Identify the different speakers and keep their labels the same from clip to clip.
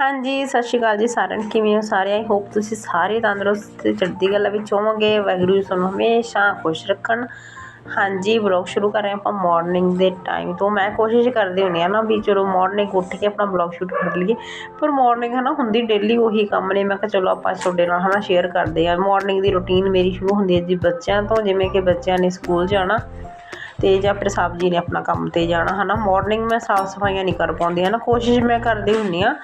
Speaker 1: ਹਾਂਜੀ, ਸਤਿ ਸ਼੍ਰੀ ਅਕਾਲ ਜੀ ਸਾਰਿਆਂ ਨੂੰ। ਕਿਵੇਂ ਹੋ ਸਾਰੇ? ਆਈ ਹੋਪ ਤੁਸੀਂ ਸਾਰੇ ਤੰਦਰੁਸਤ ਤੇ ਚੜ੍ਹਦੀ ਕਲਾ ਵਿੱਚ ਹੋਵੋਗੇ। ਵਾਹਿਗੁਰੂ ਜੀ ਤੁਹਾਨੂੰ ਹਮੇਸ਼ਾ ਖੁਸ਼ ਰੱਖਣ। ਹਾਂਜੀ ਵਲੌਗ ਸ਼ੁਰੂ ਕਰ ਰਹੇ ਹਾਂ ਆਪਾਂ ਮਾਰਨਿੰਗ ਦੇ ਟਾਈਮ ਤੋਂ। ਮੈਂ ਕੋਸ਼ਿਸ਼ ਕਰਦੀ ਹੁੰਦੀ ਆ ਨਾ ਵੀ ਚਲੋ ਮਾਰਨਿੰਗ ਉੱਠ ਕੇ ਆਪਣਾ ਵਲੌਗ ਸ਼ੂਟ ਕਰ ਲਈਏ। ਪਰ ਮਾਰਨਿੰਗ ਹੈ ਨਾ ਹੁੰਦੀ ਡੇਲੀ ਉਹੀ ਕੰਮ ਨੇ। ਮੈਂ ਕਿਹਾ ਚਲੋ ਆਪਾਂ ਤੁਹਾਡੇ ਨਾਲ ਹਨਾ ਸ਼ੇਅਰ ਕਰਦੇ ਆ ਮਾਰਨਿੰਗ ਦੀ ਰੁਟੀਨ ਮੇਰੀ ਸ਼ੁਰੂ ਹੁੰਦੀ ਹੈ ਜੀ ਬੱਚਿਆਂ ਤੋਂ। ਜਿਵੇਂ ਕਿ ਬੱਚਿਆਂ ਨੇ ਸਕੂਲ ਜਾਣਾ। ਅਤੇ ਜਾਂ ਫਿਰ ਸਬਜ਼ੀ ਨੇ ਆਪਣਾ ਕੰਮ ਤੇ ਜਾਣਾ ਹੈ ਨਾ ਮੋਰਨਿੰਗ ਮੈਂ ਸਾਫ਼ ਸਫਾਈਆਂ ਨਹੀਂ ਕਰ ਪਾਉਂਦੀ ਨਾ ਕੋਸ਼ਿਸ਼ ਮੈਂ ਕਰਦੀ ਹੁੰਦੀ ਹਾਂ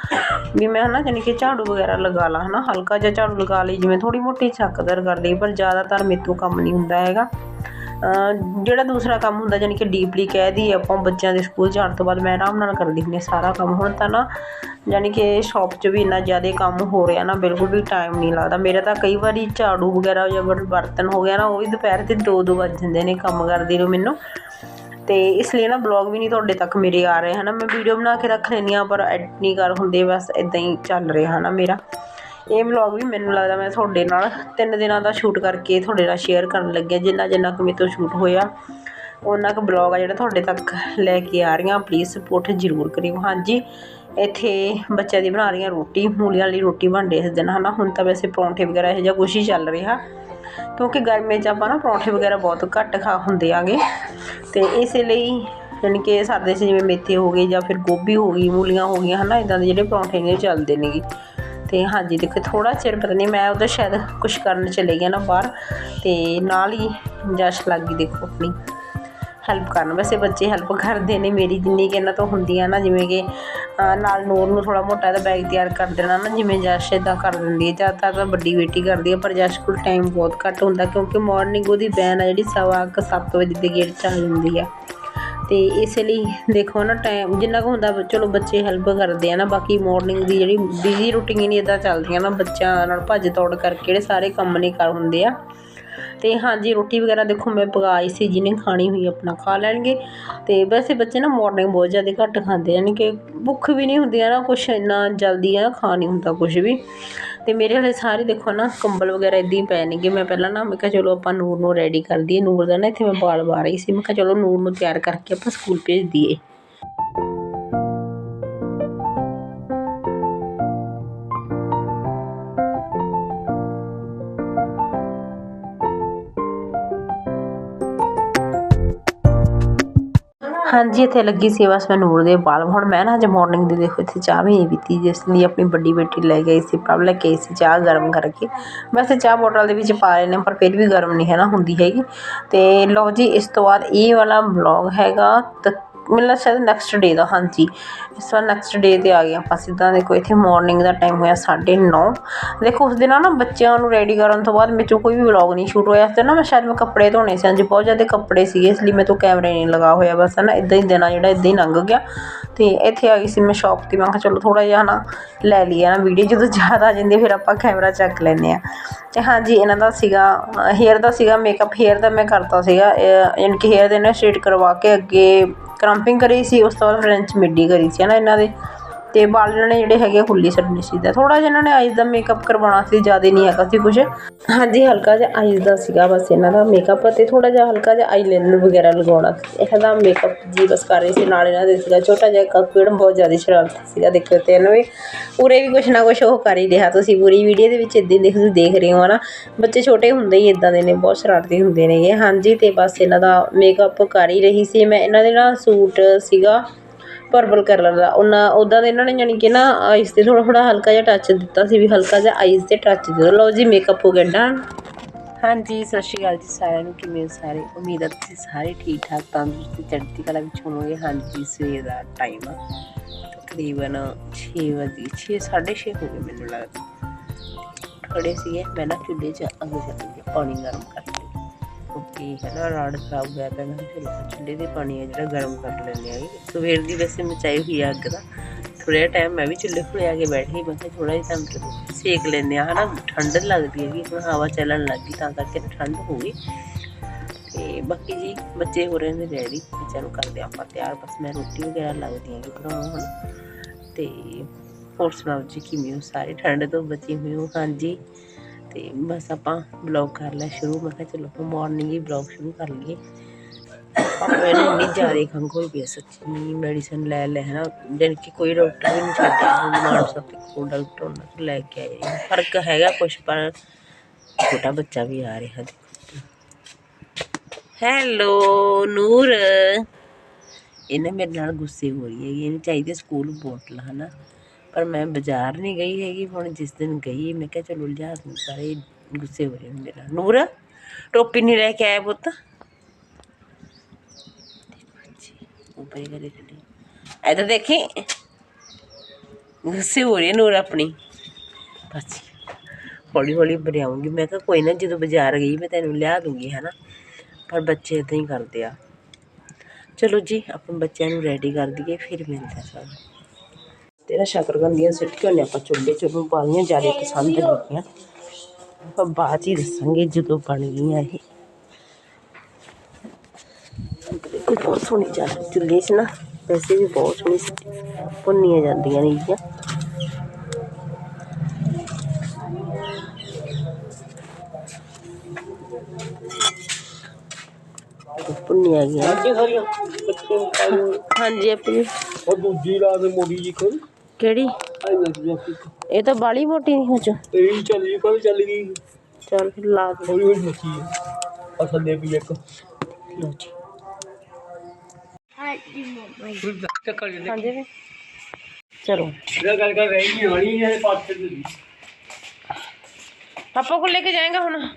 Speaker 1: ਵੀ ਮੈਂ ਹੈ ਨਾ ਜਾਨੀ ਕਿ ਝਾੜੂ ਵਗੈਰਾ ਲਗਾ ਲਾਂ ਨਾ ਹਲਕਾ ਜਿਹਾ ਝਾੜੂ ਲਗਾ ਲਈ, ਜਿਵੇਂ ਥੋੜ੍ਹੀ ਮੋਟੀ ਚੱਕਦਰ ਕਰ ਲਈ, ਪਰ ਜ਼ਿਆਦਾਤਰ ਮੇਰੇ ਤੋਂ ਕੰਮ ਨਹੀਂ ਹੁੰਦਾ ਹੈਗਾ। ਜਿਹੜਾ ਦੂਸਰਾ ਕੰਮ ਹੁੰਦਾ ਜਾਨੀ ਕਿ ਡੀਪਲੀ ਕਹਿ ਦਈਏ ਆਪਾਂ ਬੱਚਿਆਂ ਦੇ ਸਕੂਲ ਜਾਣ ਤੋਂ ਬਾਅਦ, ਮੈਂ ਆਰਾਮ ਨਾਲ ਕਰਦੀ ਹੁੰਦੀ ਸਾਰਾ ਕੰਮ। ਹੁਣ ਤਾਂ ਨਾ ਜਾਨੀ ਕਿ ਸ਼ਾਪ 'ਚ ਵੀ ਇੰਨਾ ਜ਼ਿਆਦਾ ਕੰਮ ਹੋ ਰਿਹਾ ਨਾ, ਬਿਲਕੁਲ ਵੀ ਟਾਈਮ ਨਹੀਂ ਲੱਗਦਾ। ਮੇਰਾ ਤਾਂ ਕਈ ਵਾਰੀ ਝਾੜੂ ਵਗੈਰਾ ਜਾਂ ਬਰਤਨ ਹੋ ਗਿਆ ਨਾ, ਉਹ ਵੀ ਦੁਪਹਿਰ ਦੇ 2-2 ਵੱਜ ਜਾਂਦੇ ਨੇ ਕੰਮ ਕਰਦੀ ਨੂੰ ਮੈਨੂੰ। ਤੇ ਇਸ ਲਈ ਨਾ ਬਲੌਗ ਵੀ ਨਹੀਂ ਤੁਹਾਡੇ ਤੱਕ ਮੇਰੇ ਆ ਰਹੇ, ਹਨਾ। ਮੈਂ ਵੀਡੀਓ ਬਣਾ ਕੇ ਰੱਖ ਲੈਂਦੀ ਆ ਪਰ ਐਡਿਟ ਨਹੀਂ ਕਰ ਹੁੰਦੇ, ਬਸ ਇਦਾਂ ਹੀ ਚੱਲ ਰਿਹਾ ਹਨਾ ਮੇਰਾ। ਇਹ ਵਲੌਗ ਵੀ ਮੈਨੂੰ ਲੱਗਦਾ ਮੈਂ ਤੁਹਾਡੇ ਨਾਲ ਤਿੰਨ ਦਿਨਾਂ ਦਾ ਸ਼ੂਟ ਕਰਕੇ ਤੁਹਾਡੇ ਨਾਲ ਸ਼ੇਅਰ ਕਰਨ ਲੱਗਿਆ, ਜਿੰਨਾ ਜਿੰਨਾ ਕੁ ਮੇਰੇ ਤੋਂ ਸ਼ੂਟ ਹੋਇਆ ਉਹਨਾਂ ਕੁ ਬਲੌਗ ਆ ਜਿਹੜਾ ਤੁਹਾਡੇ ਤੱਕ ਲੈ ਕੇ ਆ ਰਹੀ ਹਾਂ ਪਲੀਜ਼ ਸਪੋਰਟ ਜ਼ਰੂਰ ਕਰਿਓ। ਹਾਂਜੀ, ਇੱਥੇ ਬੱਚਿਆਂ ਦੀ ਬਣਾ ਰਹੀਆਂ ਰੋਟੀ, ਮੂਲੀਆਂ ਵਾਲੀ ਰੋਟੀ ਬਣਦੇ ਇਸ ਦਿਨ, ਹਨਾ? ਹੁਣ ਤਾਂ ਵੈਸੇ ਪਰੌਂਠੇ ਵਗੈਰਾ ਇਹੋ ਜਿਹਾ ਕੁਛ ਹੀ ਚੱਲ ਰਿਹਾ। ਕਿਉਂਕਿ ਗਰਮੀ 'ਚ ਆਪਾਂ ਨਾ ਪਰੌਂਠੇ ਵਗੈਰਾ ਬਹੁਤ ਘੱਟ ਖਾ ਹੁੰਦੇ ਆਗੇ। ਤੇ ਇਸੇ ਲਈ ਯਾਨੀ ਕਿ ਸਰਦੇ 'ਚ ਜਿਵੇਂ ਮੇਥੇ ਹੋ ਗਏ ਜਾਂ ਫਿਰ ਗੋਭੀ ਹੋ ਗਈ, ਮੂਲੀਆਂ ਹੋ ਗਈਆਂ, ਹਨਾ? ਇਦਾਂ ਦੇ ਜਿਹੜੇ ਪਰੌਂਠੇ ਨੇ ਚੱਲਦੇ ਨੇਗੇ। ਤੇ ਹਾਂਜੀ, ਦੇਖੋ ਥੋੜਾ ਚਿਰ ਪਤਾ ਨਹੀਂ ਮੈਂ ਉਹਦਾ ਸ਼ਾਇਦ ਕੁਝ ਕਰਨ ਚਲੇ ਗਿਆ ਨਾ ਬਾਹਰ ਤੇ ਨਾਲ ਹੀ ਜਸ਼ ਲੱਗ ਗਈ, ਦੇਖੋ, ਆਪਣੀ। ਹੈਲਪ ਕਰਨ। ਵੈਸੇ ਬੱਚੇ ਹੈਲਪ ਕਰਦੇ ਨੇ, ਮੇਰੀ ਜਿੰਨੀ ਕਿ ਇਹਨਾਂ ਤੋਂ ਹੁੰਦੀ ਆ ਨਾ, ਜਿਵੇਂ ਕਿ ਨਾਲ ਨੂਰ ਨੂੰ ਥੋੜਾ ਮੋਟਾ ਇਹਦਾ ਬੈਗ ਤਿਆਰ ਕਰ ਦੇਣਾ ਨਾ, ਜਿਵੇਂ ਜਸ਼ ਇਦਾਂ ਕਰ ਦਿੰਦੀ ਹੈ। ਜ਼ਿਆਦਾਤਰ ਤਾਂ ਵੱਡੀ ਬੇਟੀ ਕਰਦੀ ਹੈ, ਪਰ ਜਸ਼ ਕੋਲ ਟਾਈਮ ਬਹੁਤ ਘੱਟ ਹੁੰਦਾ, ਕਿਉਂਕਿ ਮਾਰਨਿੰਗ ਉਹਦੀ ਬੈਨ ਆ ਜਿਹੜੀ ਸਵਾ ਕੁ ਸੱਤ ਵਜੇ ਦੇ ਗੇਟ 'ਚ ਆ ਜਾਂਦੀ ਆ। ਤੇ ਇਸ ਲਈ ਦੇਖੋ ਨਾ ਟਾਈਮ ਜਿੰਨਾ ਕੁ ਹੁੰਦਾ, ਚਲੋ ਬੱਚੇ ਹੈਲਪ ਕਰਦੇ ਆ ਨਾ, ਬਾਕੀ ਮਾਰਨਿੰਗ ਦੀ ਜਿਹੜੀ ਬਿਜ਼ੀ ਰੂਟੀਨ ਹੀ ਇਦਾਂ ਚੱਲਦੀਆਂ ਨਾ, ਬੱਚਿਆਂ ਨਾਲ ਭੱਜ ਦੌੜ ਕਰਕੇ ਜਿਹੜੇ ਸਾਰੇ ਕੰਮ ਨਹੀਂ ਕਰ ਹੁੰਦੇ ਆ ਤੇ ਹਾਂਜੀ, ਰੋਟੀ ਵਗੈਰਾ ਦੇਖੋ ਮੈਂ ਪਕਾਈ ਸੀ, ਜਿਹਨੇ ਖਾਣੀ ਹੋਈ ਆਪਣਾ ਖਾ ਲੈਣਗੇ। ਤੇ ਵੈਸੇ ਬੱਚੇ ਨਾ ਮਾਰਨਿੰਗ ਬਹੁਤ ਜ਼ਿਆਦਾ ਘੱਟ ਖਾਂਦੇ ਯਾਨੀ ਕਿ ਭੁੱਖ ਵੀ ਨਹੀਂ ਹੁੰਦੀ ਹੈ ਨਾ, ਕੁਛ ਇੰਨਾ ਜਲਦੀ ਆ ਖਾ ਨਹੀਂ ਹੁੰਦਾ ਕੁਝ ਵੀ। ਤੇ ਮੇਰੇ ਹਲੇ ਸਾਰੇ ਦੇਖੋ ਨਾ, ਕੰਬਲ ਵਗੈਰਾ ਇਦਾਂ ਹੀ ਪਏ ਨੇਗੇ। ਮੈਂ ਪਹਿਲਾਂ ਨਾ, ਮੈਂ ਕਿਹਾ ਚਲੋ ਆਪਾਂ ਨੂਰ ਨੂੰ ਰੈਡੀ ਕਰ ਦਈਏ। ਨੂਰ ਦਾ ਨਾ ਇੱਥੇ ਮੈਂ ਬਾਲ ਵਾ ਰਹੀ ਸੀ, ਮੈਂ ਕਿਹਾ ਚਲੋ ਨੂਰ ਨੂੰ ਤਿਆਰ ਕਰਕੇ ਆਪਾਂ ਸਕੂਲ ਭੇਜ ਦਈਏ। ਹਾਂਜੀ, ਇੱਥੇ ਲੱਗੀ ਸੀ ਬਸ ਮੈਂ ਦੇ ਬਾਲ। ਹੁਣ ਮੈਂ ਨਾ ਅੱਜ ਮਾਰਨਿੰਗ ਦੀ ਦੇਖੋ, ਇੱਥੇ ਚਾਹ ਵੀ ਨਹੀਂ ਪੀਤੀ, ਜਿਸ ਲਈ ਆਪਣੀ ਵੱਡੀ ਬੇਟੀ ਲੈ ਗਈ ਸੀ, ਪ੍ਰਭ ਲੈ ਕੇ ਸੀ ਚਾਹ ਗਰਮ ਕਰਕੇ। ਵੈਸੇ ਚਾਹ ਬੋਟਲ ਦੇ ਵਿੱਚ ਪਾ ਰਹੇ ਨੇ, ਪਰ ਫਿਰ ਵੀ ਗਰਮ ਨਹੀਂ ਹੈ ਨਾ, ਹੁੰਦੀ ਹੈਗੀ। ਤੇ ਲਓ ਜੀ, ਇਸ ਤੋਂ ਬਾਅਦ ਇਹ ਵਾਲਾ ਬਲੌਗ ਹੈਗਾ ਮੈਨੂੰ ਸ਼ਾਇਦ ਨੈਕਸਟ ਡੇ ਦਾ, ਹਾਂਜੀ। ਇਸ ਵਾਰ ਨੈਕਸਟ ਡੇ 'ਤੇ ਆ ਗਏ ਆਪਾਂ ਸਿੱਧਾ, ਦੇਖੋ ਇੱਥੇ ਮਾਰਨਿੰਗ ਦਾ ਟਾਈਮ ਹੋਇਆ 9:30 ਦੇਖੋ ਉਸ ਦਿਨ ਨਾ ਬੱਚਿਆਂ ਨੂੰ ਰੈਡੀ ਕਰਨ ਤੋਂ ਬਾਅਦ ਮੇਰੇ ਤੋਂ ਕੋਈ ਵੀ ਵਲੌਗ ਨਹੀਂ ਸ਼ੂਟ ਹੋਇਆ। ਤੇ ਨਾ ਮੈਂ ਸ਼ਾਇਦ ਮੈਂ ਕੱਪੜੇ ਧੋਣੇ ਸੀ, ਹਾਂਜੀ, ਬਹੁਤ ਜ਼ਿਆਦਾ ਕੱਪੜੇ ਸੀਗੇ, ਇਸ ਲਈ ਮੇਰੇ ਤੋਂ ਕੈਮਰੇ ਨਹੀਂ ਲਗਾ ਹੋਇਆ ਬਸ ਨਾ ਇਦਾਂ ਹੀ ਦਿਨ ਆ ਜਿਹੜਾ ਇਦਾਂ ਹੀ ਲੰਘ ਗਿਆ। ਤੇ ਇੱਥੇ ਆ ਗਈ ਸੀ ਮੈਂ ਸ਼ਾਪ ਤੇ, ਮੈਂ ਕਿਹਾ ਚਲੋ ਥੋੜਾ ਜਿਹਾ ਨਾ ਲੈ ਲਈਏ ਨਾ ਵੀਡੀਓ, ਜਦੋਂ ਜ਼ਿਆਦਾ ਆ ਜਾਂਦੀ ਫਿਰ ਆਪਾਂ ਕੈਮਰਾ ਚੱਕ ਲੈਂਦੇ ਆ ਤੇ ਹਾਂਜੀ, ਇਹਨਾਂ ਦਾ ਸੀਗਾ ਹੇਅਰ ਦਾ ਸੀਗਾ ਮੇਕਅਪ ਹੇਅਰ ਦਾ ਮੈਂ ਕਰਤਾ ਸੀਗਾ। ਯਾਨੀ ਕਿ ਹੇਅਰ ਦੇ ਨਾ ਸਟ੍ਰੇਟ ਕਰਵਾ ਕੇ ਅੱਗੇ ਕ੍ਰੰਪਿੰਗ ਕਰੀ ਸੀ, ਉਸ ਤੋਂ ਬਾਅਦ ਫ੍ਰੈਂਚ ਮਿੱਡੀ ਕਰੀ ਸੀ ਨਾ ਇਹਨਾਂ ਦੇ। ਤੇ ਵਾਲ ਇਹਨਾਂ ਨੇ ਜਿਹੜੇ ਹੈਗੇ ਖੁੱਲੀ ਛੱਡਣੀ ਸੀ ਦਾ ਥੋੜਾ ਜਿਹਾ ਇਹਨਾਂ ਨੇ ਆਈਜ਼ ਦਾ ਮੇਕਅਪ ਕਰਵਾਉਣਾ ਸੀ, ਜ਼ਿਆਦਾ ਨਹੀਂ ਹੈਗਾ ਸੀ ਕੁਝ ਹਾਂਜੀ, ਹਲਕਾ ਜਿਹਾ ਆਈਜ਼ ਦਾ ਸੀਗਾ ਬਸ ਇਹਨਾਂ ਦਾ ਮੇਕਅਪ ਤੇ ਥੋੜਾ ਜਿਹਾ ਹਲਕਾ ਜਿਹਾ ਆਈਲਾਈਨਰ ਵਗੈਰਾ ਲਗਾਉਣਾ ਸੀ। ਇਹਦਾ ਮੇਕਅਪ ਜੀ ਬਸ ਕਰ ਰਹੀ ਸੀ, ਨਾਲ ਇਹਨਾਂ ਦੇ ਸੀਗਾ ਛੋਟਾ ਜਿਹਾ ਕੱਪੜ ਬਹੁਤ ਜ਼ਿਆਦਾ ਸ਼ਰਾਰਤੀ ਸੀਗਾ ਦੇਖੋ ਤੇ ਇਹਨਾਂ ਵੀ ਪੂਰੇ ਵੀ ਕੁਛ ਨਾ ਕੁਛ ਉਹ ਕਰ ਹੀ ਰਿਹਾ। ਤੁਸੀਂ ਪੂਰੀ ਵੀਡੀਓ ਦੇ ਵਿੱਚ ਇਦਾਂ ਦੇਖ ਦੇਖ ਰਹੇ ਹੋ ਨਾ ਬੱਚੇ ਛੋਟੇ ਹੁੰਦੇ ਹੀ ਇਦਾਂ ਦੇ ਨੇ, ਬਹੁਤ ਸ਼ਰਾਰਤੀ ਹੁੰਦੇ ਨੇਗੇ। ਹਾਂਜੀ, ਤੇ ਬਸ ਇਹਨਾਂ ਦਾ ਮੇਕਅਪ ਕਰ ਹੀ ਰਹੀ ਸੀ। ਮੈਂ ਇਹਨਾਂ ਦੇ ਨਾਲ ਸੂਟ ਸੀਗਾ ਪਰਪਲ ਕਲਰ ਦਾ ਉਹਨਾਂ ਉਦਾਂ ਦੇ ਇਹਨਾਂ ਨੇ ਜਾਨੀ ਕਿ ਨਾ ਆਈਸ ਤੇ ਥੋੜਾ ਥੋੜਾ ਹਲਕਾ ਜਿਹਾ ਟੱਚ ਦਿੱਤਾ ਸੀ ਵੀ ਹਲਕਾ ਜਿਹਾ ਆਈਸ ਤੇ ਟੱਚ ਦੇ ਲਓ ਜੀ ਮੇਕਅਪ ਹੋ ਗਿਆ ਡਨ ਹਾਂਜੀ, ਸਤਿ ਸ਼੍ਰੀ ਅਕਾਲ ਜੀ ਸਾਰਿਆਂ ਨੂੰ। ਕਿਵੇਂ ਸਾਰੇ? ਉਮੀਦ ਹੈ ਤੁਸੀਂ ਸਾਰੇ ਠੀਕ ਠਾਕ ਤੰਦਰੁਸਤ ਚੜ੍ਹਦੀ ਕਲਾ ਵਿੱਚ ਹੋਵੋਗੇ। ਹਾਂਜੀ, ਸਵੇਰ ਦਾ ਟਾਈਮ ਆ। ਤਕਰੀਬਨ 6 ਵਜੇ 6 6:30 ਹੋ ਗਏ ਮੈਨੂੰ ਲੱਗਦਾ। ਖੜੇ ਸੀਗੇ, ਮੈਂ ਨਾ ਚੁੱਲ੍ਹੇ 'ਚ ਅੱਗ ਕੇ ਪਾਣੀ ਗਰਮ ਕਰਕੇ ਕਿਉਂਕਿ ਹੈ ਨਾ ਰਾੜ ਖਰਾਬ ਹੋਇਆ ਪਿਆ, ਮੈਂ ਚਲੋ ਚੁੱਲ੍ਹੇ ਦੇ ਪਾਣੀ ਆ ਜਿਹੜਾ ਗਰਮ ਕਰ ਲੈਂਦੇ ਆਗੇ ਸਵੇਰ ਦੀ ਵੈਸੇ ਮਚਾਈ ਹੋਈ ਆ ਅੱਗ ਦਾ। ਥੋੜਾ ਟਾਈਮ ਮੈਂ ਵੀ ਚੁੱਲ੍ਹੇ ਕੋਲੇ ਆ ਕੇ ਬੈਠੀ, ਮੈਂ ਕਿਹਾ ਥੋੜਾ ਜਿਹਾ ਟਾਈਮ ਸੇਕ ਲੈਂਦੇ ਆ, ਹਨਾ, ਠੰਡ ਲੱਗਦੀ ਹੈਗੀ, ਹੁਣ ਹਵਾ ਚੱਲਣ ਲੱਗੀ ਤਾਂ ਕਰਕੇ ਠੰਡ ਹੋ ਗਈ। ਤੇ ਬਾਕੀ ਜੀ ਬੱਚੇ ਹੋ ਰਹੇ ਨੇ ਰੈਡੀ ਬੱਚਿਆਂ ਨੂੰ ਕਰਦੇ ਆਪਾਂ ਤਿਆਰ, ਬਸ ਮੈਂ ਰੋਟੀ ਵਗੈਰਾ ਲੱਗਦੀ ਹੈਗੀ ਬਣਾਉਣ ਹੁਣ। ਤੇ ਹੋਰ ਸੁਣਾਓ ਜੀ, ਕਿਵੇਂ ਹੋ ਸਾਰੇ? ਠੰਡ ਤੋਂ ਬਚੇ ਹੋਏ ਹੋ? ਹਾਂਜੀ। ਤੇ ਬਸ ਆਪਾਂ ਬਲੌਗ ਕਰ ਲਿਆ ਸ਼ੁਰੂ। ਮੈਂ ਕਿਹਾ ਚਲੋ ਆਪਾਂ ਮਾਰਨਿੰਗ ਹੀ ਬਲੌਗ ਸ਼ੁਰੂ ਕਰ ਲਈਏ। ਮੈਨੂੰ ਇੰਨੀ ਜ਼ਿਆਦਾ ਖੰਘ ਹੋਈ ਪਈ ਆ ਸੱਚੀ। ਮੈਡੀਸਨ ਲੈ ਲੈ ਹੈ ਨਾ ਜਾਣੀ ਕਿ ਕੋਈ ਡਾਕਟਰ ਵੀ ਨਹੀਂ ਛੱਡਿਆ। ਹੁਣ ਮਾਨਸਾ ਤੇ ਕੋਲ ਡਾਕਟਰ ਉਹਨਾਂ ਤੋਂ ਲੈ ਕੇ ਆਏ। ਫ਼ਰਕ ਹੈਗਾ ਕੁਛ, ਪਰ ਛੋਟਾ ਬੱਚਾ ਵੀ ਆ ਰਿਹਾ ਦੇਖੋ ਹੈਲੋ ਨੂਰ। ਇਹਨੇ ਮੇਰੇ ਨਾਲ ਗੁੱਸੇ ਹੋ ਰਹੀ ਹੈਗੀ। ਇਹਨੂੰ ਚਾਹੀਦੀ ਸਕੂਲ ਬੋਟਲ ਹਨਾ। ਪਰ ਮੈਂ ਬਾਜ਼ਾਰ ਨਹੀਂ ਗਈ ਹੈਗੀ, ਹੁਣ ਜਿਸ ਦਿਨ ਗਈ, ਮੈਂ ਕਿਹਾ ਚਲੋ ਲਿਆ ਦੂੰ ਸਾਰੇ ਗੁੱਸੇ ਹੋ ਰਹੇ ਨੇ ਮੇਰੇ ਨਾਲ। ਨੂਰ, ਟੋਪੀ ਨਹੀਂ ਲੈ ਕੇ ਆਇਆ ਪੁੱਤ। ਉੱਪਰ ਕਰੇ ਖੜੀ ਇਧਰ ਦੇਖੀ। ਗੁੱਸੇ ਹੋ ਰਹੀ ਨੂਰ ਆਪਣੀ। ਬਸ। ਹੌਲੀ ਹੌਲੀ ਬਣਾਉਂਗੀ। ਮੈਂ ਕਿਹਾ ਕੋਈ ਨਾ, ਜਦੋਂ ਬਾਜ਼ਾਰ ਗਈ, ਮੈਂ ਤੈਨੂੰ ਲਿਆ ਦੂੰਗੀ, ਹਨਾ? ਪਰ ਬੱਚੇ ਇਦਾਂ ਹੀ ਕਰਦੇ ਆ। ਚਲੋ ਜੀ, ਆਪਾਂ ਬੱਚਿਆਂ ਨੂੰ ਰੈਡੀ ਕਰ ਦਈਏ, ਫਿਰ ਮਿਲਦੇ ਹਾਂ ਸਾਨੂੰ ਤੇਰਾ ਸ਼ਕਰਗੰਦੀਆਂ ਸਿੱਟ ਕੇ ਉਹਨੇ ਆਪਾਂ ਚੁੱਲ੍ਹੇ 'ਚ ਉਹਨੂੰ ਪਾਲੀਆਂ ਜ਼ਿਆਦਾ ਪਸੰਦ ਲੱਗੀਆਂ ਆਪਾਂ ਬਾਅਦ ਹੀ ਦੱਸਾਂਗੇ ਜਦੋਂ ਬਣ ਗਈਆਂ ਇਹ। ਦੇਖੋ ਬਹੁਤ ਸੋਹਣੀ ਚੱਲ ਚੁੱਲ੍ਹੇ 'ਚ ਨਾ ਵੈਸੇ ਵੀ ਬਹੁਤ ਸੋਹਣੀ ਭੁੰਨੀਆਂ ਜਾਂਦੀਆਂ ਨੇ ਇਹ ਭੁੰਨੀਆਂ ਗਈਆਂ। ਹਾਂਜੀ ਆਪਣੀ।
Speaker 2: ਉਹ ਦੂਜੀ ਲਾ ਦੇ ਮੋੜੀ ਜੀ ਕੋਈ
Speaker 1: ਕਿਹੜੀ? ਇਹ ਤਾਂ ਬਾਲੀ ਮੋਟੀ ਨਹੀਂ ਹੋ
Speaker 2: ਤੇਰੀ ਚੱਲ ਗਈ ਕੱਲ ਚੱਲ ਗਈ।
Speaker 1: ਚੱਲ ਫਿਰ ਲਾ ਦੇ।
Speaker 2: ਹੌਲੀ ਹੌਲੀ ਆ। ਥੱਲੇ ਵੀ ਇੱਕ।
Speaker 1: ਲੋ ਜੀ। ਹਾਂਜੀ ਚਲੋ।
Speaker 2: ਜਿਹੜਾ ਗੱਲ ਕਰ ਰਹੀ ਨਹੀਂ ਹੋਣੀ ਹੈ
Speaker 1: ਕੇ ਜਾਏਗਾ ਹੁਣ?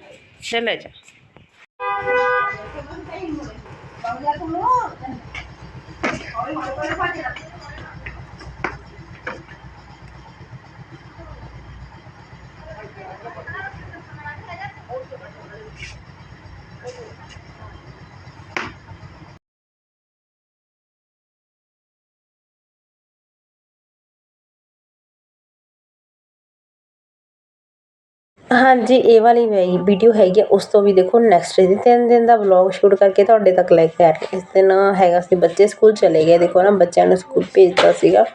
Speaker 1: ਜਾ। ਬਾਬਲਾ ਤੁਮ ਲੋ ਹਾਂਜੀ, ਇਹ ਵਾਲੀ ਵਈ ਵੀਡੀਓ ਹੈਗੀ ਆ, ਉਸ ਤੋਂ ਵੀ ਦੇਖੋ ਨੈਕਸਟ ਡੇ ਦੇ ਤਿੰਨ ਦਿਨ ਦਾ ਵਲੌਗ ਸ਼ੂਟ ਕਰਕੇ ਤੁਹਾਡੇ ਤੱਕ ਲੈ ਕੇ ਆ ਰਹੀ ਇਸ ਦਿਨ ਹੈਗਾ ਸੀ, ਬੱਚੇ ਸਕੂਲ ਚਲੇ ਗਏ। ਦੇਖੋ ਨਾ, ਬੱਚਿਆਂ ਨੂੰ ਸਕੂਲ ਭੇਜਤਾ ਸੀਗਾ।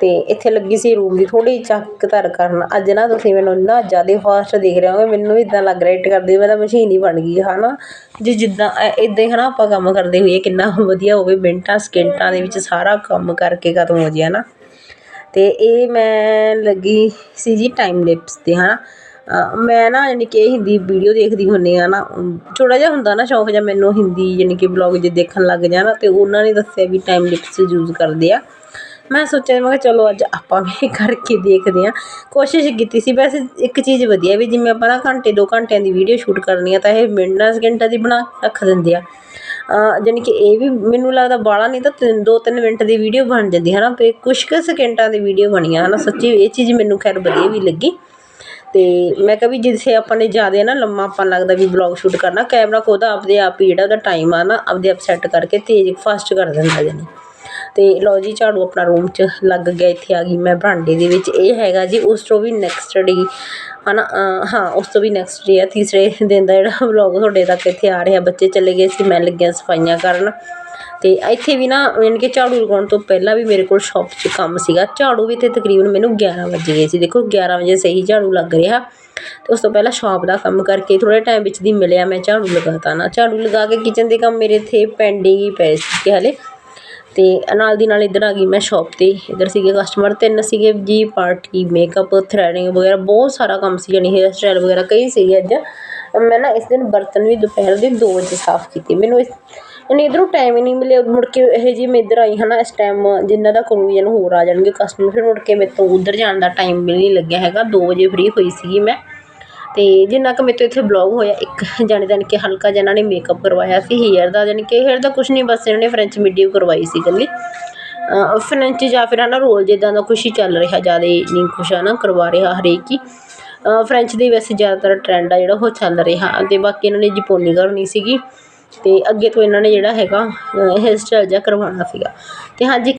Speaker 1: ਤੇ ਇੱਥੇ ਲੱਗੀ ਸੀ ਰੂਮ ਦੀ ਥੋੜੀ ਚੱਕ ਧਰ ਕਰਨ। ਅੱਜ ਨਾ ਤੁਸੀਂ ਮੈਨੂੰ ਇੰਨਾ ਜ਼ਿਆਦਾ ਫਾਸਟ ਦੇਖ ਰਹੇ ਹੋਗੇ ਮੈਨੂੰ ਵੀ ਇਦਾਂ ਲੱਗ ਰਿਹਾ ਇੱਟ ਕਰਦੀ ਮੈਂ ਤਾਂ ਮਸ਼ੀਨ ਹੀ ਬਣ ਗਈ ਹਨਾ? ਜੇ ਜਿੱਦਾਂ ਇਦਾਂ ਹੀ ਹਨਾ, ਆਪਾਂ ਕੰਮ ਕਰਦੇ ਹੋਈਏ, ਕਿੰਨਾ ਵਧੀਆ ਹੋਵੇ, ਮਿੰਟਾਂ, ਸਕਿੰਟਾਂ ਦੇ ਵਿੱਚ ਸਾਰਾ ਕੰਮ ਕਰਕੇ ਖਤਮ ਹੋ ਜੇ ਨਾ ਤੇ ਇਹ ਮੈਂ ਲੱਗੀ ਸੀ ਜੀ ਟਾਈਮ ਲਿਪਸ ਤੇ, ਹਨਾ? ਅਹ ਮੈਂ ਨਾ ਯਾਨੀ ਕਿ ਹਿੰਦੀ ਵੀਡੀਓ ਦੇਖਦੀ ਹੁੰਦੀ ਹਾਂ ਨਾ ਥੋੜਾ ਜਿਹਾ ਹੁੰਦਾ ਨਾ ਸ਼ੌਕ ਜਿਹਾ ਮੈਨੂੰ ਹਿੰਦੀ ਯਾਨੀ ਕਿ ਬਲੌਗ ਜੇ ਦੇਖਣ ਲੱਗ ਜਾ ਨਾ ਤੇ ਉਹਨਾਂ ਨੇ ਦੱਸਿਆ ਵੀ ਟਾਈਮ ਲਿਪਸ ਯੂਜ਼ ਕਰਦੇ ਆ। ਮੈਂ ਸੋਚਿਆ, ਮੈਂ ਕਿਹਾ ਚਲੋ ਅੱਜ ਆਪਾਂ ਵੀ ਕਰਕੇ ਦੇਖਦੇ ਹਾਂ। ਕੋਸ਼ਿਸ਼ ਕੀਤੀ ਸੀ ਵੈਸੇ ਇੱਕ ਚੀਜ਼ ਵਧੀਆ ਵੀ ਜਿਵੇਂ ਆਪਾਂ ਨਾ ਘੰਟੇ ਦੋ ਘੰਟਿਆਂ ਦੀ ਵੀਡੀਓ ਸ਼ੂਟ ਕਰਨੀ ਆ ਤਾਂ ਇਹ ਮਿੰਟਾਂ ਸਕਿੰਟਾਂ ਦੀ ਬਣਾ ਰੱਖ ਦਿੰਦੇ ਆ। ਜਾਣੀ ਕਿ ਇਹ ਵੀ ਮੈਨੂੰ ਲੱਗਦਾ ਬਾਲਾ ਨਹੀਂ ਤਾਂ ਤਿੰਨ, ਦੋ ਤਿੰਨ ਮਿੰਟ ਦੀ ਵੀਡੀਓ ਬਣ ਜਾਂਦੀ ਹੈ ਨਾ ਤੇ ਕੁਛ ਕੁ ਸਕਿੰਟਾਂ ਦੀ ਵੀਡੀਓ ਬਣੀਆਂ ਹਨਾ ਸੱਚੀ ਇਹ ਚੀਜ਼ ਮੈਨੂੰ ਖੈਰ ਵਧੀਆ ਵੀ ਲੱਗੀ। ਅਤੇ ਮੈਂ ਕਿਹਾ ਵੀ ਜਿਸੇ ਆਪਾਂ ਨੇ ਜ਼ਿਆਦਾ ਨਾ ਲੰਮਾ ਆਪਾਂ ਨੂੰ ਲੱਗਦਾ ਵੀ ਵਲੋਗ ਸ਼ੂਟ ਕਰਨਾ ਕੈਮਰਾ ਖੁਦ ਆਪਦੇ ਆਪ ਹੀ ਜਿਹੜਾ ਉਹਦਾ ਟਾਈਮ ਆ ਨਾ, ਆਪਦੇ ਆਪ ਸੈੱਟ ਕਰਕੇ ਤੇਜ਼ ਫਾਸਟ ਕਰ ਦਿੰਦਾ ਜਾਨੀ ਅਤੇ ਲਓ ਜੀ, ਝਾੜੂ ਆਪਣਾ ਰੂਮ 'ਚ ਲੱਗ ਗਿਆ, ਇੱਥੇ ਆ ਗਈ ਮੈਂ ਬਰਾਂਡੇ ਦੇ ਵਿੱਚ। ਇਹ ਹੈਗਾ ਜੀ ਉਸ ਤੋਂ ਵੀ ਨੈਕਸਟ ਡੇ ਹੈ ਨਾ ਹਾਂ, ਉਸ ਤੋਂ ਵੀ ਨੈਕਸਟ ਡੇ ਆ, ਤੀਸਰੇ ਦਿਨ ਦਾ ਜਿਹੜਾ ਵਲੋਗ ਤੁਹਾਡੇ ਤੱਕ ਇੱਥੇ ਆ ਰਿਹਾ। ਬੱਚੇ ਚਲੇ ਗਏ ਸੀ, ਮੈਂ ਲੱਗਿਆ ਸਫਾਈਆਂ ਕਰਨ। ਅਤੇ ਇੱਥੇ ਵੀ ਨਾ ਯਾਨੀ ਕਿ ਝਾੜੂ ਲਗਾਉਣ ਤੋਂ ਪਹਿਲਾਂ ਵੀ ਮੇਰੇ ਕੋਲ ਸ਼ੋਪ 'ਚ ਕੰਮ ਸੀਗਾ। ਝਾੜੂ ਵੀ ਤੇ ਤਕਰੀਬਨ ਮੈਨੂੰ 11 ਵਜੇ ਗਏ ਸੀ। ਦੇਖੋ 11 ਵਜੇ ਸਹੀ ਝਾੜੂ ਲੱਗ ਰਿਹਾ। ਅਤੇ ਉਸ ਤੋਂ ਪਹਿਲਾਂ ਸ਼ੋਪ ਦਾ ਕੰਮ ਕਰਕੇ ਥੋੜ੍ਹੇ ਟਾਈਮ ਵਿੱਚ ਦੀ ਮਿਲਿਆ, ਮੈਂ ਝਾੜੂ ਲਗਾਤਾ ਨਾ। ਝਾੜੂ ਲਗਾ ਕੇ ਕਿਚਨ ਦੇ ਕੰਮ ਮੇਰੇ ਇੱਥੇ ਪੈਂਡਿੰਗ ਹੀ ਪਏ ਸੀ ਹਾਲੇ। ਅਤੇ ਨਾਲ ਦੀ ਨਾਲ ਇੱਧਰ ਆ ਗਈ ਮੈਂ ਸ਼ੋਪ ਤੇ। ਇੱਧਰ ਸੀਗੇ ਕਸਟਮਰ ਤਿੰਨ ਸੀਗੇ ਜੀ ਪਾਰਟੀ ਮੇਕਅਪ ਥਰੈਡਿੰਗ ਵਗੈਰਾ। ਬਹੁਤ ਸਾਰਾ ਕੰਮ ਸੀ ਜਾਨੀ ਹੇਅਰ ਸਟਾਈਲ ਵਗੈਰਾ ਕਈ ਸੀਗੇ ਅੱਜ। ਮੈਂ ਨਾ ਇਸ ਦਿਨ ਬਰਤਨ ਵੀ ਦੁਪਹਿਰ ਦੇ ਦੋ ਵਜੇ ਸਾਫ਼ ਕੀਤੇ। ਮੈਨੂੰ ਇਸ ਯਾਨੀ ਇੱਧਰੋਂ ਟਾਈਮ ਹੀ ਨਹੀਂ ਮਿਲਿਆ, ਮੁੜ ਕੇ ਇਹ ਜੀ ਮੈਂ ਇੱਧਰ ਆਈ ਹੈ ਨਾ ਇਸ ਟਾਈਮ ਜਿੰਨਾ ਦਾ ਕਰੂੰਗੀ ਜਨ ਹੋਰ ਆ ਜਾਣਗੇ ਕਸਟਮਰ ਫਿਰ ਮੁੜ ਕੇ ਮੇਰੇ ਤੋਂ ਉੱਧਰ ਜਾਣ ਦਾ ਟਾਈਮ ਵੀ ਨਹੀਂ ਲੱਗਿਆ ਹੈਗਾ, ਦੋ ਵਜੇ ਫ੍ਰੀ ਹੋਈ ਸੀਗੀ ਮੈਂ। ਅਤੇ ਜਿੰਨਾ ਕੁ ਮੇਰੇ ਤੋਂ ਇੱਥੇ ਬਲੌਗ ਹੋਇਆ, ਇੱਕ ਜਾਣੇ ਜਾਣੀ ਕਿ ਹਲਕਾ ਜਿਹਾ ਇਹਨਾਂ ਨੇ ਮੇਕਅਪ ਕਰਵਾਇਆ ਸੀ ਹੇਅਰ ਦਾ, ਜਾਣੀ ਕਿ ਹੇਅਰ ਦਾ ਕੁਝ ਨਹੀਂ, ਬਸ ਇਹਨਾਂ ਨੇ ਫ੍ਰੈਂਚ ਵੀਡੀਓ ਕਰਵਾਈ ਸੀ ਇਕੱਲੀ। ਫ੍ਰੈਂਚ ਜਾਂ ਫਿਰ ਹੈ ਨਾ ਰੋਲ ਜਿੱਦਾਂ ਦਾ ਕੁਛ ਹੀ ਚੱਲ ਰਿਹਾ, ਜ਼ਿਆਦਾ ਨਹੀਂ ਕੁਛ ਹੈ ਨਾ ਕਰਵਾ ਰਿਹਾ ਹਰੇਕ ਹੀ। ਫ੍ਰੈਂਚ ਦੀ ਵੈਸੇ ਜ਼ਿਆਦਾਤਰ ਟ੍ਰੈਂਡ ਆ ਜਿਹੜਾ, ਉਹ ਚੱਲ ਰਿਹਾ ਅਤੇ ਬਾਕੀ ਇਹਨਾਂ ਨੇ ਜਪੋਨੀ ਕਰਨੀ ਸੀਗੀ। ਅਤੇ ਅੱਗੇ ਤੋਂ ਇਹਨਾਂ ਨੇ ਜਿਹੜਾ ਹੈਗਾ ਹੇਅਰ ਸਟਾਈਲ ਜਿਹਾ ਕਰਵਾਉਣਾ ਸੀਗਾ। ਅਤੇ ਹਾਂਜੀ